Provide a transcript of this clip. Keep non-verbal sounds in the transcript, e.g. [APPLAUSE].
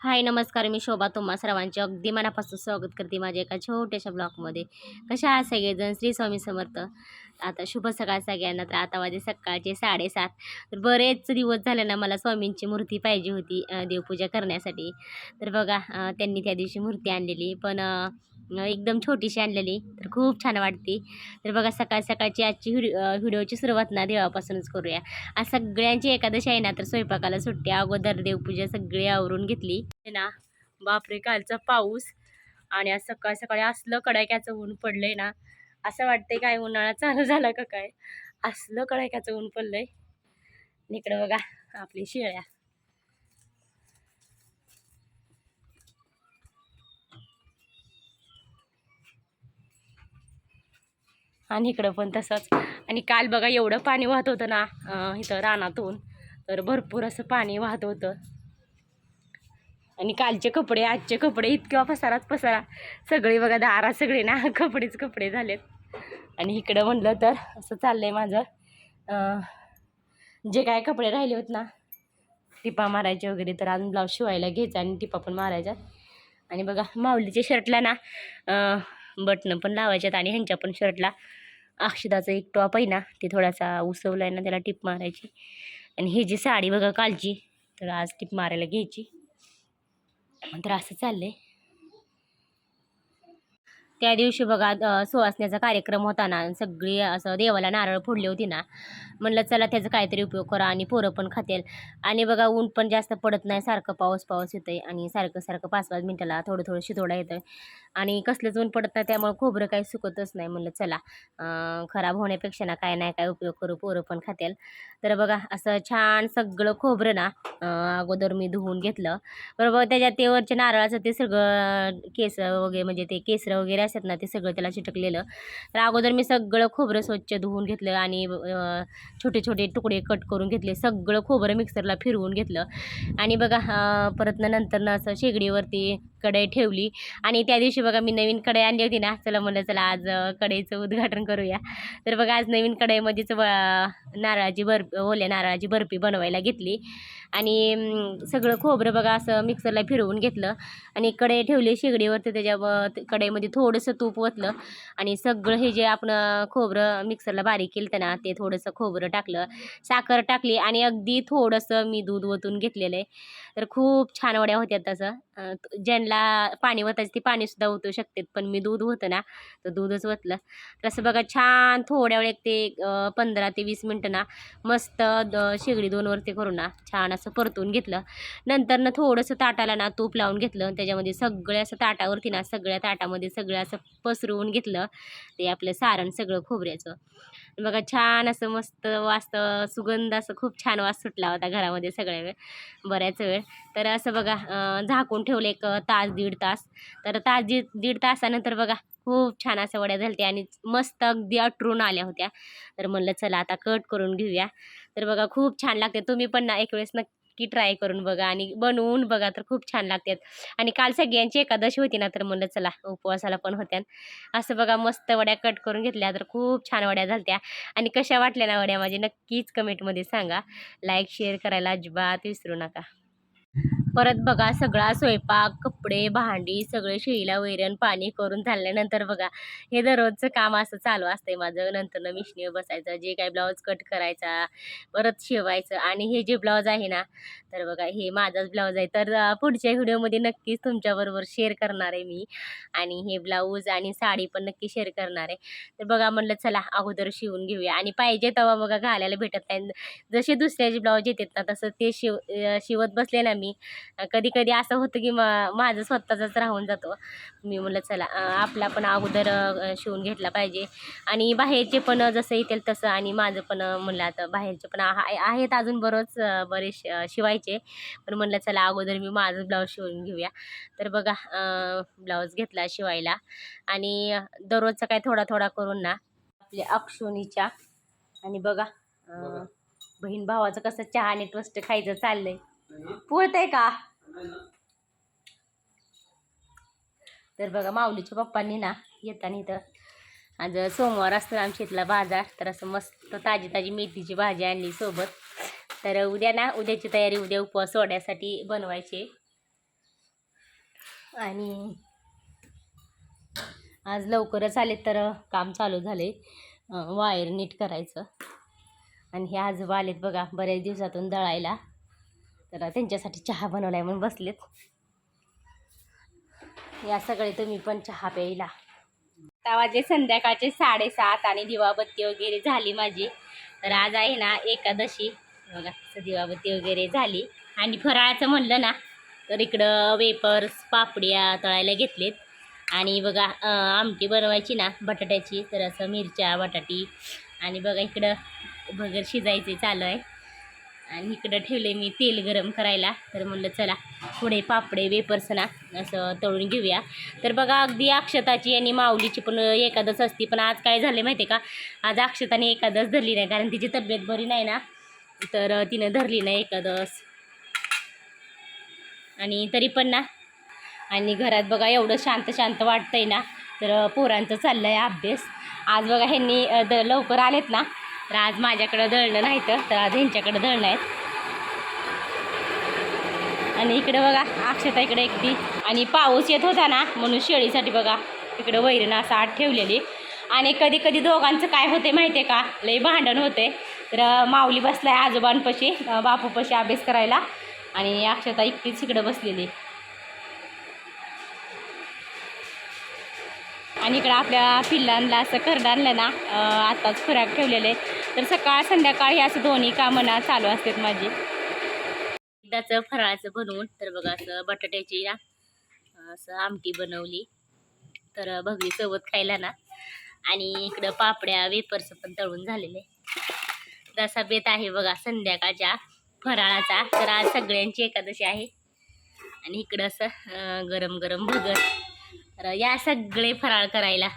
हाय नमस्कार मी शोभा तुम्हा सर्वांचे अगदी मनापासून स्वागत करते माझ्या एका छोट्याशा ब्लॉगमध्ये. कशा आहात सगळेजण? श्री स्वामी समर्थ. आता शुभ सकाळ सगळ्यांना तर आता माझे सकाळचे साडेसात. तर बरेच दिवस झाले ना मला स्वामींची मूर्ती पाहिजे होती देवपूजा करण्यासाठी. तर बघा त्यांनी त्या दिवशी मूर्ती आणलेली. पण एकदम छोटीशी आणलेली. तर खूप छान वाटते. तर बघा सकाळ सकाळची आजची व्हिडिओ व्हिडिओची सुरुवात ना देवापासूनच करूया. आज सगळ्यांची एकादशी आहे ना तर स्वयंपाकाला सुट्टी. अगोदर देवपूजा सगळी आवरून घेतली. ना बापरे कालचा पाऊस आणि आज सकाळ सकाळी असलं कडाक्याचं ऊन पडलंय ना असं वाटतंय काय उन्हाळा चालू झाला का काय? असलं कडाक्याचं ऊन पडलंय. इकडं बघा आपली शेळ्या. आणि इकडं पण तसंच. आणि काल बघा एवढं पाणी वाहत होतं ना इथं रानातून तर भरपूर असं पाणी वाहत होतं. आणि कालचे कपडे आजचे कपडे इतक्या पसाराच पसारा. सगळे बघा दारा सगळे ना [LAUGHS] कपडेच कपडे झालेत. आणि इकडं म्हणलं तर असं चाललं आहे माझं जे काय कपडे राहिले होत ना टिपा मारायचे वगैरे तर अजून ब्लाऊज शिवायला घ्यायचा आणि टिपा पण मारायचा आणि बघा माऊलीच्या शर्टला ना बटणं पण लावायच्यात आणि ह्यांच्या पण शर्टला अक्षदाचा एक टॉप आहे ना ते थोडासा उसवला आहे ना त्याला टिप मारायची. आणि ही जी साडी बघा कालची तर आज टिप मारायला घ्यायची. तर असं चाललं आहे त्या दिवशी बघा सुवासण्याचा कार्यक्रम होता ना सगळी असं देवाला नारळ फोडली होती ना. म्हणलं चला त्याचा काहीतरी उपयोग करा आणि पोरं पण खातील. आणि बघा ऊन पण जास्त पडत नाही सारखं पाऊस पाऊस येतंय आणि सारखं सारखं पाच पाच मिनिटाला थोडं थोडं शितोडा येतं आणि कसलंच ऊन पडत नाही त्यामुळे खोबरं काही सुकतच नाही. म्हणलं चला खराब होण्यापेक्षा ना काय नाही काय उपयोग करू पोरं पण खातील. तर बघा असं छान सगळं खोबरं ना अगोदर मी धुवून घेतलं. बरोबर त्याच्यात ते वरच्या नारळाचं ते सगळं केस वगैरे म्हणजे ते केसरं वगैरे असतात ना ते सगळं त्याला चिटकलेलं. तर अगोदर मी सगळं खोबरं स्वच्छ धुवून घेतलं आणि छोटे छोटे तुकडे कट करून घेतले. सगळं खोबरं मिक्सरला फिरवून घेतलं. आणि बघा परत नंतर ना असं शेगडीवरती कढई ठेवली. आणि त्या दिवशी बघा मी नवीन कढई आणली होती ना चला म्हणलं चला आज कढईचं उद्घाटन करूया. तर बघा आज नवीन कढईमध्येच व- नारळाची बर्फी ओल्या नारळाची बर्फी बनवायला घेतली. आणि सगळं खोबरं बघा असं मिक्सरला फिरवून घेतलं. आणि कढई ठेवली शेगडीवरती त्याच्या कढईमध्ये थोडंसं तूप ओतलं. आणि सगळं हे जे आपण खोबरं मिक्सरला बारीक केलं ना ते थोडंसं खोबरं टाकलं. साखर टाकली आणि अगदी थोडंसं मी दूध ओतून घेतलेलं आहे. तर खूप छान वड्या होत्या तसं. ज्यांना पाणी ओतायचं ते पाणीसुद्धा ओतू शकते पण मी दूध होतं ना तर दूधच ओतलं. तर असं बघा छान थोड्या वेळ एक ते पंधरा ते वीस मिनटं ना मस्त द शेगडी दोनवरती करून ना छान असं परतून घेतलं. नंतर ना थोडंसं ताटाला ना तूप लावून घेतलं. त्याच्यामध्ये सगळ्या असं ताटावरती ना सगळ्या ताटामध्ये सगळं असं पसरवून घेतलं. ते आपलं सारण सगळं खोबऱ्याचं. बघा छान असं मस्त वास्त सुगंध असं खूप छान वास सुटला होता घरामध्ये सगळ्या वेळ बऱ्याच वेळ. तर असं बघा झाकून ठेवलं एक तास दीड तास. तर तास दीड दीड तासानंतर बघा खूप छान अशा वड्या झालत्या आणि मस्त अगदी अटरून आल्या होत्या. तर म्हणलं चला आता कट करून घेऊया. तर बघा खूप छान लागते. तुम्ही पण ना एक वेळेस नक्की ट्राय करून बघा आणि बनवून बघा तर खूप छान लागतात. आणि काल सगळ्यांची एकादशी होती ना तर म्हणलं चला उपवासाला पण होत्या. असं बघा मस्त वड्या कट करून घेतल्या तर खूप छान वड्या झालत्या. आणि कशा वाटल्या ना वड्या माझे नक्कीच कमेंटमध्ये सांगा. लाईक शेअर करायला अजिबात विसरू नका. परत बघा सगळा स्वयंपाक कपडे भांडी सगळे शेळीला वैरण पाणी करून झाल्यानंतर बघा हे दररोजचं काम असं चालू असतंय माझं. नंतर मिशनीवर बसायचं जे काही ब्लाऊज कट करायचा परत शिवायचं आणि हे जे ब्लाऊज आहे ना तर बघा हे माझाच ब्लाऊज आहे. तर पुढच्या व्हिडिओमध्ये नक्कीच तुमच्याबरोबर शेअर करणार आहे मी. आणि हे ब्लाऊज आणि साडी पण नक्की शेअर करणार आहे. तर बघा म्हणलं चला अगोदर शिवून घेऊया. आणि पाहिजे तेव्हा बघा घालायला भेटत नाही. जसे दुसऱ्याचे ब्लाऊज येतात ना तसं ते शिव शिवत बसले ना मी कधी कधी असं होतं की मा माझं स्वतःचाच राहून जातो. मी म्हणलं चला आपला पण अगोदर शिवून घेतला पाहिजे. आणि बाहेरचे पण जसं येतील तसं आणि माझं पण म्हणलं आता बाहेरचे पण आहे- आहेत अजून बरंच बरेच शिवायचे. पण म्हणलं चला अगोदर मी माझं ब्लाऊज शिवून घेऊया. तर बघा ब्लाऊज घेतला शिवायला. आणि दररोजचा काय थोडा थोडा करून ना आपल्या अक्षोनीच्या आणि बघा बहीण भावाचं कसं चहा आणि टोस्ट खायचं चाललंय. पुळतंय का? तर बघा माऊलीच्या पप्पांनी ना येताना इथं आज सोमवार असतो आमच्या इथला बाजार. तर असं मस्त ताजी ताजी मेथीची भाजी आणली सोबत. तर उद्या ना उद्याची तयारी उद्या उपवास सोड्यासाठी बनवायचे. आणि आज लवकरच आले तर काम चालू झाले. वायर नीट करायचं. आणि हे आजोबा आलेत बघा बऱ्याच दिवसातून दळायला. तर त्यांच्यासाठी चहा बनवलाय म्हणून बसलेत. या सगळे तुम्ही पण चहा प्यायला. आता वाजले संध्याकाळचे साडेसात आणि दिवाबत्ती वगैरे झाली माझी तर आज आहे ना एकादशी. बघा दिवाबत्ती वगैरे झाली. आणि फराळाचं म्हणलं ना तर इकडं वेपर्स पापड्या तळायला घेतलेत. आणि बघा आमटी बनवायची ना बटाट्याची तर असं मिरच्या बटाटी. आणि बघा इकडं भगर शिजायचे चालू आहे. आणि इकडं ठेवले मी तेल गरम करायला. तर म्हणलं चला थोडे पापडे वेपर्स ना असं तळून घेऊया. तर बघा अगदी अक्षताची आणि माऊलीची पण एकादस असती पण आज काय झाले माहिती आहे का? आज अक्षताने एकादस धरली नाही कारण तिची तब्येत बरी नाही ना. तर तिनं धरली नाही एकादस. आणि तरी पण ना आणि घरात बघा एवढं शांत शांत वाटतंय ना. तर पोरांचं चाललं आहे अभ्यास. आज बघा ह्यांनी द लवकर आलेत ना. तर आज माझ्याकडं दळणं नाही तर आज ह्यांच्याकडं दळणं आहेत. आणि इकडं बघा अक्षता इकडे एकटी आणि पाऊस येत होता ना म्हणून शेळीसाठी बघा इकडं वैरण असं आत ठेवलेली. आणि कधी कधी दोघांचं काय होते माहिती आहे का? लई भांडण होते तर माऊली बसलाय आजोबांपाशी बापूपाशी अभ्यास करायला. आणि अक्षता एकटीच इकडं बसलेली. आणि इकडं आपल्या पिल्लांना असं करड आणलं ना आत्ताच आताच खुराक ठेवलेले. तर सकाळ संध्याकाळ हे असं दोन्ही कामं ना चालू असतात माझी. एकदाचं फराळाचं बनवून तर बघा असं बटाट्याची ना असं आमटी बनवली. तर भगवी सोबत खायला ना. आणि इकडं पापड्या वेपर्स पण तळून झालेले. तसा बेत आहे बघा संध्याकाळच्या फराळाचा. तर आज सगळ्यांची एकादशी आहे. आणि इकडं असं गरम गरम भगर. तर या सगळे फराळ करायला.